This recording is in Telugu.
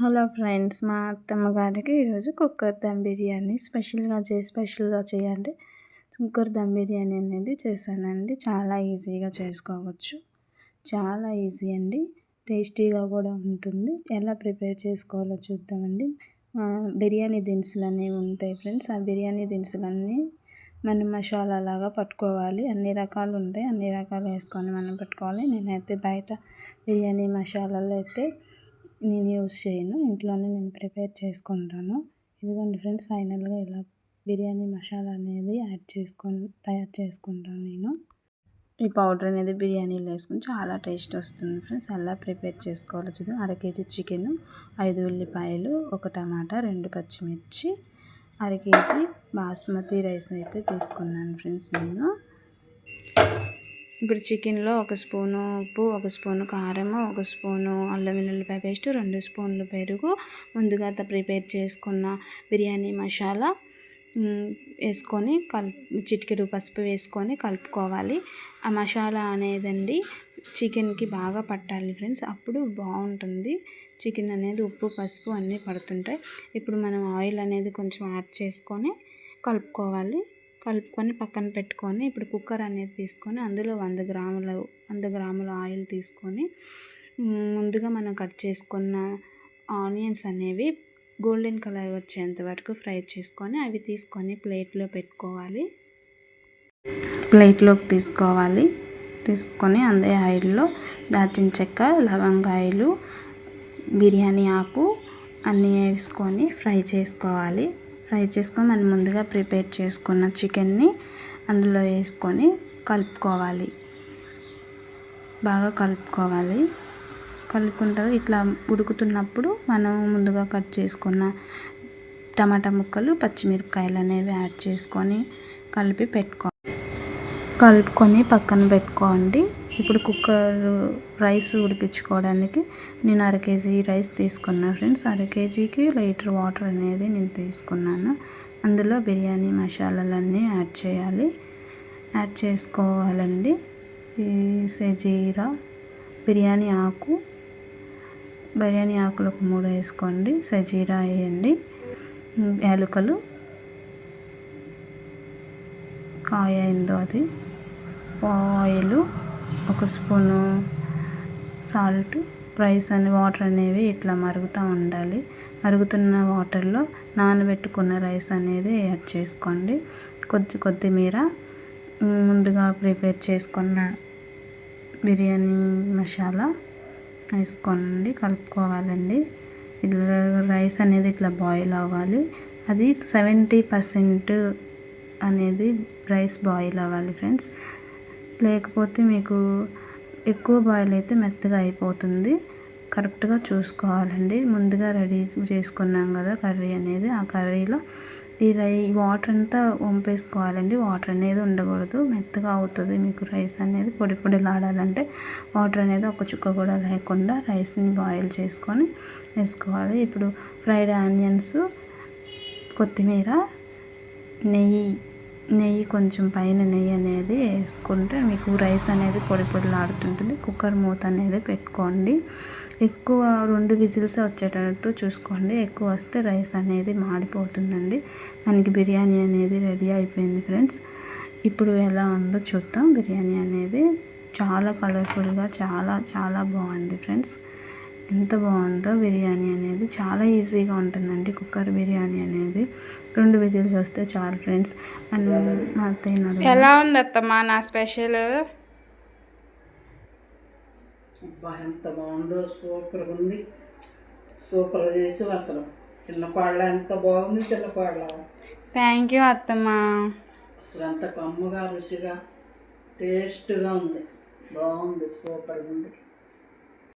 హలో ఫ్రెండ్స్ మా అత్తమ్మ గారికి ఈరోజు కుక్కర్ దమ్ బిర్యానీ స్పెషల్గా చేసి స్పెషల్గా చేయండి. కుక్కర్ దమ్ బిర్యానీ అనేది చేశానండి. చాలా ఈజీగా చేసుకోవచ్చు. చాలా ఈజీ అండి. టేస్టీగా కూడా ఉంటుంది. ఎలా ప్రిపేర్ చేసుకోవాలో చూద్దామండి. బిర్యానీ దినుసులు అనేవి ఉంటాయి ఫ్రెండ్స్. ఆ బిర్యానీ దినుసులన్నీ మనం మసాలా లాగా పట్టుకోవాలి. అన్ని రకాలు ఉంటాయి. అన్ని రకాలు వేసుకొని మనం పట్టుకోవాలి. నేనైతే బయట బిర్యానీ మసాలాలు అయితే నేను యూస్ చేయను. ఇంట్లోనే నేను ప్రిపేర్ చేసుకుంటాను. ఇదిగోండి ఫ్రెండ్స్ ఫైనల్గా ఇలా బిర్యానీ మసాలా అనేది యాడ్ చేసుకొని తయారు చేసుకుంటాను నేను. ఈ పౌడర్ అనేది బిర్యానీలో వేసుకుని చాలా టేస్ట్ వస్తుంది ఫ్రెండ్స్. అలా ప్రిపేర్ చేసుకోవచ్చు అర కేజీ చికెన్ ఐదు ఉల్లిపాయలు ఒక టమాటా రెండు పచ్చిమిర్చి అర కేజీ బాస్మతి రైస్ అయితే తీసుకున్నాను ఫ్రెండ్స్ నేను. ఇప్పుడు చికెన్లో ఒక స్పూను ఉప్పు ఒక స్పూను కారము ఒక స్పూను అల్లం వెల్లుల్లిపాయ పేస్ట్ రెండు స్పూన్లు పెరుగు. ముందుగా ప్రిపేర్ చేసుకున్న బిర్యానీ మసాలా వేసుకొని కలుపు చిటికెడు పసుపు వేసుకొని కలుపుకోవాలి. ఆ మసాలా అనేదండి చికెన్కి బాగా పట్టాలి ఫ్రెండ్స్. అప్పుడు బాగుంటుంది. చికెన్ అనేది ఉప్పు పసుపు అన్నీ పడుతుంటాయి. ఇప్పుడు మనం ఆయిల్ అనేది కొంచెం యాడ్ చేసుకొని కలుపుకోవాలి. కలుపుకొని పక్కన పెట్టుకొని ఇప్పుడు కుక్కర్ అనేది తీసుకొని అందులో వంద గ్రాముల వంద గ్రాముల ఆయిల్ తీసుకొని ముందుగా మనం కట్ చేసుకున్న ఆనియన్స్ అనేవి గోల్డెన్ కలర్ వచ్చేంత వరకు ఫ్రై చేసుకొని అవి తీసుకొని ప్లేట్లో పెట్టుకోవాలి. ప్లేట్లోకి తీసుకోవాలి. తీసుకొని అదే ఆయిల్లో దాచిన చెక్క లవంగాయలు బిర్యానీ ఆకు అన్నీ వేసుకొని ఫ్రై చేసుకోవాలి. ఫ్రై చేసుకొని మనం ముందుగా ప్రిపేర్ చేసుకున్న చికెన్ని అందులో వేసుకొని కలుపుకోవాలి. బాగా కలుపుకోవాలి. కలుపుకున్న తర్వాత ఇట్లా ఉడుకుతున్నప్పుడు మనం ముందుగా కట్ చేసుకున్న టమాటా ముక్కలు పచ్చిమిరపకాయలు అనేవి యాడ్ చేసుకొని కలిపి పెట్టుకో కలుపుకొని పక్కన పెట్టుకోండి. ఇప్పుడు కుక్కర్ రైస్ ఉడికించుకోవడానికి నేను అర కేజీ రైస్ తీసుకున్నాను ఫ్రెండ్స్. అర కేజీకి లీటర్ వాటర్ అనేది నేను తీసుకున్నాను. అందులో బిర్యానీ మసాలాలన్నీ యాడ్ చేయాలి. యాడ్ చేసుకోవాలండి. ఈ సజీరా బిర్యానీ ఆకు బిర్యానీ ఆకులు ఒక మూడు వేసుకోండి. సజీరా వేయండి. యాలకులు కాయ అయిందో అది ఆయిల్ ఒక స్పూను సాల్ట్ రైస్ అని వాటర్ అనేవి ఇట్లా మరుగుతూ ఉండాలి. మరుగుతున్న వాటర్లో నానబెట్టుకున్న రైస్ అనేది యాడ్ చేసుకోండి. కొద్ది కొత్తిమీర ముందుగా ప్రిపేర్ చేసుకున్న బిర్యానీ మసాలా వేసుకోండి కలుపుకోవాలండి. ఇట్లా రైస్ అనేది ఇట్లా బాయిల్ అవ్వాలి. అది సెవెంటీ పర్సెంట్ అనేది రైస్ బాయిల్ అవ్వాలి ఫ్రెండ్స్. లేకపోతే మీకు ఎక్కువ బాయిల్ అయితే మెత్తగా అయిపోతుంది. కరెక్ట్గా చూసుకోవాలండి. ముందుగా రెడీ చేసుకున్నాం కదా కర్రీ అనేది. ఆ కర్రీలో ఈ రై వాటర్ అంతా వంపేసుకోవాలండి. వాటర్ అనేది ఉండకూడదు. మెత్తగా అవుతుంది. మీకు రైస్ అనేది పొడి పొడిలాడాలంటే వాటర్ అనేది ఒక చుక్క కూడా లేకుండా రైస్ని బాయిల్ చేసుకొని వేసుకోవాలి. ఇప్పుడు ఫ్రైడ్ ఆనియన్స్ కొత్తిమీర నెయ్యి నెయ్యి కొంచెం పైన నెయ్యి అనేది వేసుకుంటే మీకు రైస్ అనేది పొడి పొడిలాడుతుంటుంది కుక్కర్ మూత అనేది పెట్టుకోండి. ఎక్కువ రెండు విజిల్స్ వచ్చేటట్టు చూసుకోండి. ఎక్కువ వస్తే రైస్ అనేది మాడిపోతుందండి. మనకి బిర్యానీ అనేది రెడీ అయిపోయింది ఫ్రెండ్స్. ఇప్పుడు ఎలా ఉందో చూద్దాం. బిర్యానీ అనేది చాలా కలర్ఫుల్గా చాలా చాలా బాగుంది ఫ్రెండ్స్. ఎంత బాగుందో బిర్యానీ అనేది. చాలా ఈజీగా ఉంటుందండి కుక్కర్ బిర్యానీ అనేది. రెండు విజిల్స్ వస్తే చాలు ఫ్రెండ్స్. అండ్ మా అత్తయ్య ఎలా ఉంది అత్తమ్మా నా స్పెషల్? ఎంత బాగుందో సూపర్ ఉంది. సూపర్ చేసి అసలు. చిన్న కోళ్ళ ఎంత బాగుంది చిన్న కోళ్ళ. థ్యాంక్ యూ అత్తమ్మా. అసలు అంత కమ్మగా రుచిగా టేస్ట్గా ఉంది. బాగుంది సూపర్గా ఉంది.